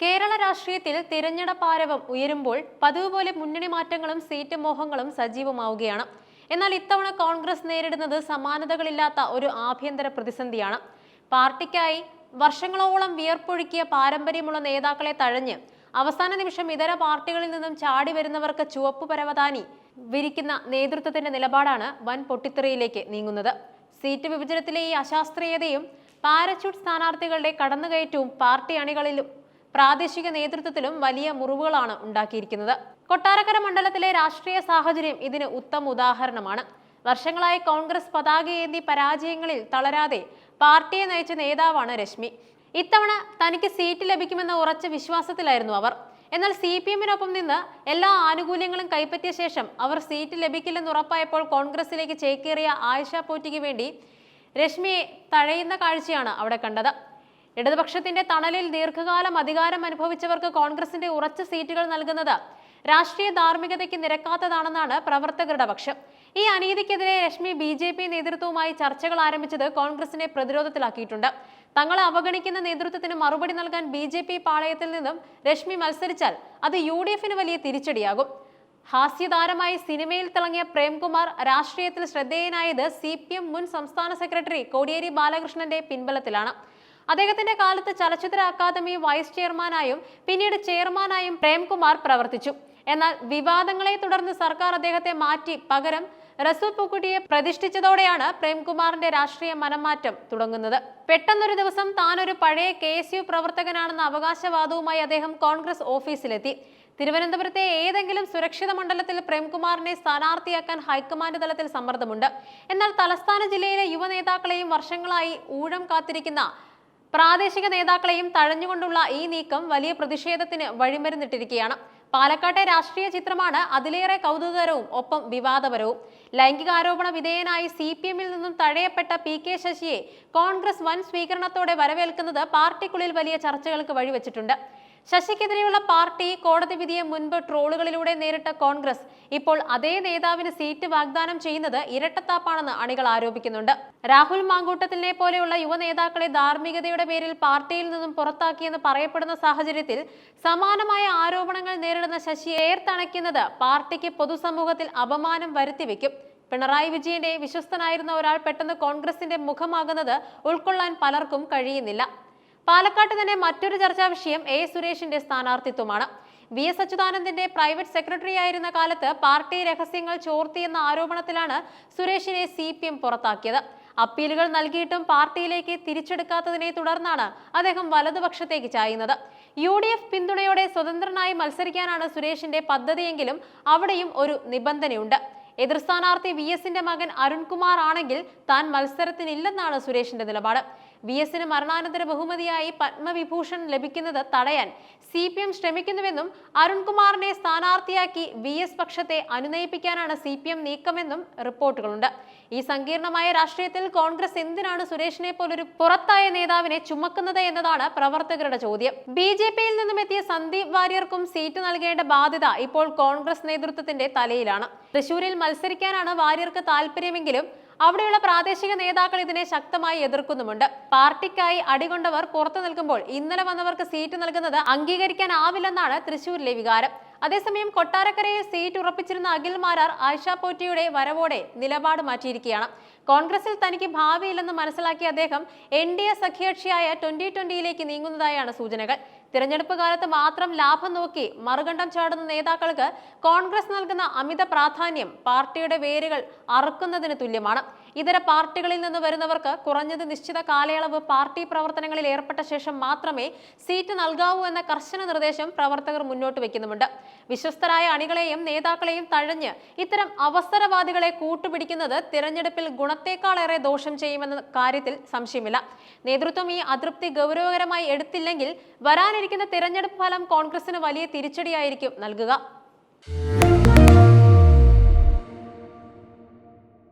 കേരള രാഷ്ട്രീയത്തിൽ തിരഞ്ഞെടുപ്പ് ആരവം ഉയരുമ്പോൾ പതിവ് പോലെ മുന്നണി മാറ്റങ്ങളും സീറ്റ് മോഹങ്ങളും സജീവമാവുകയാണ്. എന്നാൽ ഇത്തവണ കോൺഗ്രസ് നേരിടുന്നത് സമാനതകളില്ലാത്ത ഒരു ആഭ്യന്തര പ്രതിസന്ധിയാണ്. പാർട്ടിക്കായി വർഷങ്ങളോളം വിയർപ്പൊഴുക്കിയ പാരമ്പര്യമുള്ള നേതാക്കളെ തഴഞ്ഞ് അവസാന നിമിഷം ഇതര പാർട്ടികളിൽ നിന്നും ചാടി വരുന്നവർക്ക് ചുവപ്പ് പരവതാനി വിരിക്കുന്ന നേതൃത്വത്തിന്റെ നിലപാടാണ് വൻ പൊട്ടിത്തെറിയിലേക്ക് നീങ്ങുന്നത്. സീറ്റ് വിഭജനത്തിലെ ഈ അശാസ്ത്രീയതയും പാരച്യൂട്ട് സ്ഥാനാർത്ഥികളുടെ കടന്നുകയറ്റവും പാർട്ടി അണികളിലും പ്രാദേശിക നേതൃത്വത്തിലും വലിയ മുറിവുകളാണ് ഉണ്ടാക്കിയിരിക്കുന്നത്. കൊട്ടാരക്കര മണ്ഡലത്തിലെ രാഷ്ട്രീയ സാഹചര്യം ഇതിന് ഉത്തമ ഉദാഹരണമാണ്. വർഷങ്ങളായി കോൺഗ്രസ് പതാകയേന്തി പരാജയങ്ങളിൽ തളരാതെ പാർട്ടിയെ നയിച്ച നേതാവാണ് രശ്മി. ഇത്തവണ തനിക്ക് സീറ്റ് ലഭിക്കുമെന്ന ഉറച്ച വിശ്വാസത്തിലായിരുന്നു അവർ. എന്നാൽ സി പി എമ്മിനൊപ്പം നിന്ന് എല്ലാ ആനുകൂല്യങ്ങളും കൈപ്പറ്റിയ ശേഷം അവർ സീറ്റ് ലഭിക്കില്ലെന്ന് ഉറപ്പായപ്പോൾ കോൺഗ്രസിലേക്ക് ചേക്കേറിയ ആയിഷ പോറ്റിക്ക് വേണ്ടി രശ്മിയെ തഴയുന്ന കാഴ്ചയാണ് അവിടെ കണ്ടത്. ഇടതുപക്ഷത്തിന്റെ തണലിൽ ദീർഘകാലം അധികാരം അനുഭവിച്ചവർക്ക് കോൺഗ്രസിന്റെ ഉറച്ച സീറ്റുകൾ നൽകുന്നത് രാഷ്ട്രീയ ധാർമ്മികതയ്ക്ക് നിരക്കാത്തതാണെന്നാണ് പ്രവർത്തകരുടെ പക്ഷം. ഈ അനീതിക്കെതിരെ രശ്മി ബി ജെ പി നേതൃത്വവുമായി ചർച്ചകൾ ആരംഭിച്ചത് കോൺഗ്രസിനെ പ്രതിരോധത്തിലാക്കിയിട്ടുണ്ട്. തങ്ങളെ അവഗണിക്കുന്ന നേതൃത്വത്തിന് മറുപടി നൽകാൻ ബി ജെ പി പാളയത്തിൽ നിന്നും രശ്മി മത്സരിച്ചാൽ അത് യു ഡി എഫിന് വലിയ തിരിച്ചടിയാകും. ഹാസ്യതാരമായി സിനിമയിൽ തിളങ്ങിയ പ്രേംകുമാർ രാഷ്ട്രീയത്തിൽ ശ്രദ്ധേയനായത് സി പി എം മുൻ സംസ്ഥാന സെക്രട്ടറി കോടിയേരി ബാലകൃഷ്ണന്റെ പിൻബലത്തിലാണ്. അദ്ദേഹത്തിന്റെ കാലത്ത് ചലച്ചിത്ര അക്കാദമി വൈസ് ചെയർമാനായും പിന്നീട് ചെയർമാനായും പ്രേംകുമാർ പ്രവർത്തിച്ചു. എന്നാൽ വിവാദങ്ങളെ തുടർന്ന് സർക്കാർ അദ്ദേഹത്തെ മാറ്റി. പകരം റസൂൽ പൂക്കുട്ടിയെ പ്രതിഷ്ഠിച്ചതോടെയാണ് പ്രേംകുമാറിന്റെ രാഷ്ട്രീയ മനംമാറ്റം തുടങ്ങുന്നത്. പെട്ടെന്നൊരു ദിവസം താനൊരു പഴയ കെ എസ് യു പ്രവർത്തകനാണെന്ന അവകാശവാദവുമായി അദ്ദേഹം കോൺഗ്രസ് ഓഫീസിലെത്തി. തിരുവനന്തപുരത്തെ ഏതെങ്കിലും സുരക്ഷിത മണ്ഡലത്തിൽ പ്രേംകുമാറിനെ സ്ഥാനാർത്ഥിയാക്കാൻ ഹൈക്കമാൻഡ് തലത്തിൽ സമ്മർദ്ദമുണ്ട്. എന്നാൽ തലസ്ഥാന ജില്ലയിലെ യുവനേതാക്കളെയും വർഷങ്ങളായി ഊഴം കാത്തിരിക്കുന്ന പ്രാദേശിക നേതാക്കളെയും തഴഞ്ഞുകൊണ്ടുള്ള ഈ നീക്കം വലിയ പ്രതിഷേധത്തിന് വഴിമരുന്നിട്ടിരിക്കുകയാണ്. പാലക്കാട്ടെ രാഷ്ട്രീയ ചിത്രമാണ് അതിലേറെ കൗതുകകരവും ഒപ്പം വിവാദപരവും. ലൈംഗികാരോപണ വിധേയനായി സി പി എമ്മിൽ നിന്നും തഴയപ്പെട്ട പി കെ ശശിയെ കോൺഗ്രസ് വൻ സ്വീകരണത്തോടെ വരവേൽക്കുന്നത് പാർട്ടിക്കുള്ളിൽ വലിയ ചർച്ചകൾക്ക് വഴിവെച്ചിട്ടുണ്ട്. ശശിക്കെതിരെയുള്ള പാർട്ടി കോടതി വിധിയെ മുൻപ് ട്രോളുകളിലൂടെ നേരിട്ട കോൺഗ്രസ് ഇപ്പോൾ അതേ നേതാവിന് സീറ്റ് വാഗ്ദാനം ചെയ്യുന്നത് ഇരട്ടത്താപ്പാണെന്ന് അണികൾ ആരോപിക്കുന്നുണ്ട്. രാഹുൽ മാങ്കൂട്ടത്തിനെ പോലെയുള്ള യുവ നേതാക്കളെ ധാർമ്മികതയുടെ പേരിൽ പാർട്ടിയിൽ നിന്നും പുറത്താക്കിയെന്ന് പറയപ്പെടുന്ന സാഹചര്യത്തിൽ സമാനമായ ആരോപണങ്ങൾ നേരിടുന്ന ശശി ഏർത്തണയ്ക്കുന്നത് പാർട്ടിക്ക് പൊതുസമൂഹത്തിൽ അപമാനം വരുത്തിവെക്കും. പിണറായി വിജയന്റെ വിശ്വസ്തനായിരുന്ന ഒരാൾ പെട്ടെന്ന് കോൺഗ്രസിന്റെ മുഖമാകുന്നത് ഉൾക്കൊള്ളാൻ പലർക്കും കഴിയുന്നില്ല. പാലക്കാട്ട് തന്നെ മറ്റൊരു ചർച്ചാ വിഷയം എ. സുരേഷിന്റെ സ്ഥാനാർത്ഥിത്വമാണ്. വി. എസ്. അച്യുതാനന്ദന്റെ പ്രൈവറ്റ് സെക്രട്ടറി ആയിരുന്ന കാലത്ത് പാർട്ടി രഹസ്യങ്ങൾ ചോർത്തിയെന്ന ആരോപണത്തിലാണ് സുരേഷിനെ സി. പി. എം പുറത്താക്കിയത്. അപ്പീലുകൾ നൽകിയിട്ടും പാർട്ടിയിലേക്ക് തിരിച്ചെടുക്കാത്തതിനെ തുടർന്നാണ് അദ്ദേഹം വലതുപക്ഷത്തേക്ക് ചായുന്നത്. യു ഡി എഫ് പിന്തുണയോടെ സ്വതന്ത്രനായി മത്സരിക്കാനാണ് സുരേഷിന്റെ പദ്ധതിയെങ്കിലും അവിടെയും ഒരു നിബന്ധനയുണ്ട്. എതിർ സ്ഥാനാർത്ഥി വി. എസിന്റെ മകൻ അരുൺകുമാർ ആണെങ്കിൽ താൻ മത്സരത്തിനില്ലെന്നാണ് സുരേഷിന്റെ നിലപാട്. വി എസിന് മരണാനന്തര ബഹുമതിയായി പത്മവിഭൂഷൺ ലഭിക്കുന്നത് തടയാൻ സി പി എം ശ്രമിക്കുന്നുവെന്നും അരുൺകുമാറിനെ സ്ഥാനാർത്ഥിയാക്കി വി എസ് പക്ഷത്തെ അനുനയിപ്പിക്കാനാണ് സി പി എം നീക്കമെന്നും റിപ്പോർട്ടുകളുണ്ട്. ഈ സങ്കീർണമായ രാഷ്ട്രീയത്തിൽ കോൺഗ്രസ് എന്തിനാണ് സുരേഷിനെ പോലൊരു പുറത്തായ നേതാവിനെ ചുമക്കുന്നത് എന്നതാണ് പ്രവർത്തകരുടെ ചോദ്യം. ബി ജെ പിയിൽ നിന്നും എത്തിയ സന്ദീപ് വാര്യർക്കും സീറ്റ് നൽകേണ്ട ബാധ്യത ഇപ്പോൾ കോൺഗ്രസ് നേതൃത്വത്തിന്റെ തലയിലാണ്. തൃശൂരിൽ മത്സരിക്കാനാണ് വാര്യർക്ക് താല്പര്യമെങ്കിലും അവിടെയുള്ള പ്രാദേശിക നേതാക്കൾ ഇതിനെ ശക്തമായി എതിർക്കുന്നുമുണ്ട്. പാർട്ടിക്കായി അടികൊണ്ടവർ പുറത്തു നിൽക്കുമ്പോൾ ഇന്നലെ വന്നവർക്ക് സീറ്റ് നൽകുന്നത് അംഗീകരിക്കാനാവില്ലെന്നാണ് തൃശൂരിലെ വികാരം. അതേസമയം കൊട്ടാരക്കരയിൽ സീറ്റ് ഉറപ്പിച്ചിരുന്ന അഖിൽ മാരാർ ആയിഷ പോറ്റിയുടെ വരവോടെ നിലപാട് മാറ്റിയിരിക്കുകയാണ്. കോൺഗ്രസിൽ തനിക്ക് ഭാവിയില്ലെന്ന് മനസ്സിലാക്കിയ അദ്ദേഹം എൻ ഡി എ സഖ്യകക്ഷിയായ ട്വന്റി ട്വന്റിയിലേക്ക് നീങ്ങുന്നതായാണ് സൂചനകൾ. തിരഞ്ഞെടുപ്പ് കാലത്ത് മാത്രം ലാഭം നോക്കി മറുകണ്ഠം ചാടുന്ന നേതാക്കൾക്ക് കോൺഗ്രസ് നൽകുന്ന അമിത പ്രാധാന്യം പാർട്ടിയുടെ വേരുകൾ അറുക്കുന്നതിന് തുല്യമാണ്. ഇതര പാർട്ടികളിൽ നിന്ന് വരുന്നവർക്ക് കുറഞ്ഞത് നിശ്ചിത കാലയളവ് പാർട്ടി പ്രവർത്തനങ്ങളിൽ ഏർപ്പെട്ട ശേഷം മാത്രമേ സീറ്റ് നൽകാവൂ എന്ന കർശന നിർദ്ദേശം പ്രവർത്തകർ മുന്നോട്ട് വെക്കുന്നുമുണ്ട് വിശ്വസ്തരായ അണികളെയും നേതാക്കളെയും തഴഞ്ഞ് ഇത്തരം അവസരവാദികളെ കൂട്ടുപിടിക്കുന്നത് തിരഞ്ഞെടുപ്പിൽ ഗുണത്തേക്കാളേറെ ദോഷം ചെയ്യുമെന്ന കാര്യത്തിൽ സംശയമില്ല. നേതൃത്വം ഈ അതൃപ്തി ഗൗരവകരമായി എടുത്തില്ലെങ്കിൽ വരാനിരിക്കുന്ന തിരഞ്ഞെടുപ്പ് ഫലം കോൺഗ്രസിന് വലിയ തിരിച്ചടിയായിരിക്കും നൽകുക.